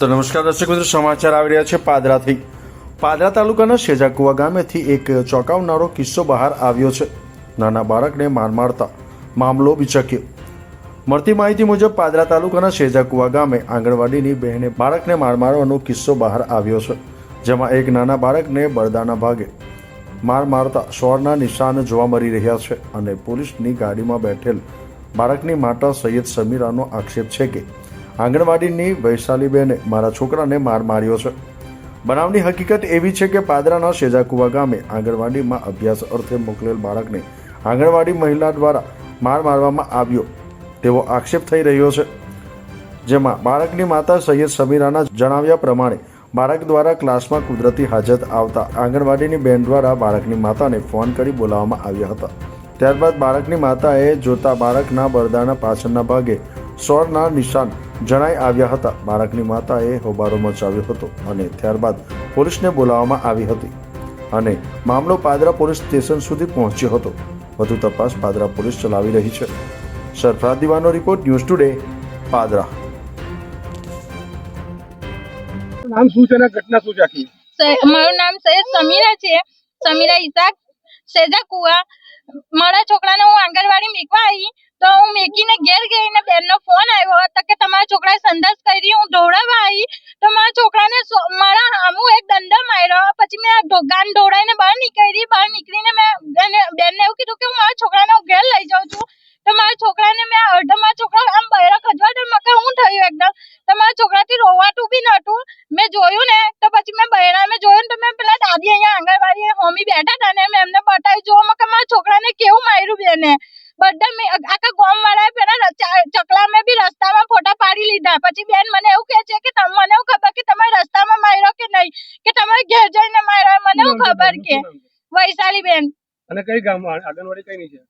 તો નમસ્કાર દર્શક મિત્રો, સમાચાર આવી રહ્યા છે પાદરાથી. પાદરા તાલુકાના શેજાકુવા ગામેથી એક ચોંકાવનારો કિસ્સો બહાર આવ્યો છે. નાના બાળકને માર મારતા મામલો બિચક્યો મળતી માહિતી મુજબ, પાદરા તાલુકાના શેજાકુવા ગામે આંગણવાડીની બહેને બાળકને માર મારવાનો કિસ્સો બહાર આવ્યો છે, જેમાં એક નાના બાળકને બળદાના ભાગે માર મારતા સ્વરના નિશાન જોવા મળી રહ્યા છે અને પોલીસની ગાડીમાં બેઠેલ બાળકની માતા સૈયદ સમીરાનો આક્ષેપ છે કે આંગણવાડીની વૈશાલીબેને મારા છોકરાને માર માર્યો છે. બનાવની હકીકત એવી છે કે પાદરાના શેજાકુવા ગામે આંગણવાડીમાં અભ્યાસ અર્થે મોકલેલ બાળકને આંગણવાડી મહિલા દ્વારા માર મારવામાં આવ્યો તેવો આક્ષેપ થઈ રહ્યો છે. જેમાં બાળકની માતા સૈયદ સમીરાના જણાવ્યા પ્રમાણે બાળક દ્વારા ક્લાસમાં કુદરતી હાજત આવતા આંગણવાડીની બહેન દ્વારા બાળકની માતાને ફોન કરી બોલાવવામાં આવ્યા હતા. ત્યારબાદ બાળકની માતાએ જોતા બાળકના બરદાના પાછળના ભાગે સોરના નિશાન જણાઈ આવ્યા હતા. બાળકની માતાએ હોબારો મચાવ્યો હતો અને ત્યારબાદ પોલીસને બોલાવવામાં આવી હતી અને મામલો પાદરા પોલીસ સ્ટેશન સુધી પહોંચ્યો હતો. વધુ તપાસ પાદરા પોલીસ ચલાવી રહી છે. સરફરાજ દીવાનો રિપોર્ટ ન્યૂઝ ટુડે પાદરા. નામ શું છે ઘટના શું છે મારું નામ સૈયદ સમીરા છે. સમીરા ઇસાક સેજા કુવા. મારા છોકરાને હું આંગણવાડી મેકવા આવી તો હું મેકીને ઘેર ગઈ ને બેનનો ફોન આવ્યો હતો કે તમારા છોકરાએ સંદાસ કરી હું દોડાવવા આવી તો મારા છોકરાને સો- મારા હામું એક દંડો માર્યો પછી મેં ઢો- ગાન દોડાઈને બહાર નીકળી, બહાર નીકળીને મેં બેનને એવું કીધું કે હું મારા છોકરાને ઘેર લઈ જાઉં છું. તો મારા છોકરાને મેં અડધા મારા છોકરા આમ બહેરા ખજવાટ મકે હું થયું એકદમ? તો મારા છોકરાથી રોવાતું બી નહોતું. મેં જોયું ને, તો પછી મેં બહેરા મેં જોયું ને, તો મેં પેલા દાદી અહીંયા આંગણવાડી હોમી બેઠા હતા ને મેં એમને બતાવ્યું જોવા મકે મારા છોકરાને કેવું માર્યું બેને બધા આખા ગામ વાળા પેલા ચકલા મેં બી રસ્તામાં ફોટા પાડી લીધા. પછી બેન મને એવું કહે છે કે મને એવું ખબર કે તમે રસ્તામાં માર્યો કે નહીં? કે તમે ઘેર જઈને મને ખબર કે વૈશાલી બેન અને કઈ ગામમાં આંગણવાડી કઈ નહીં છે?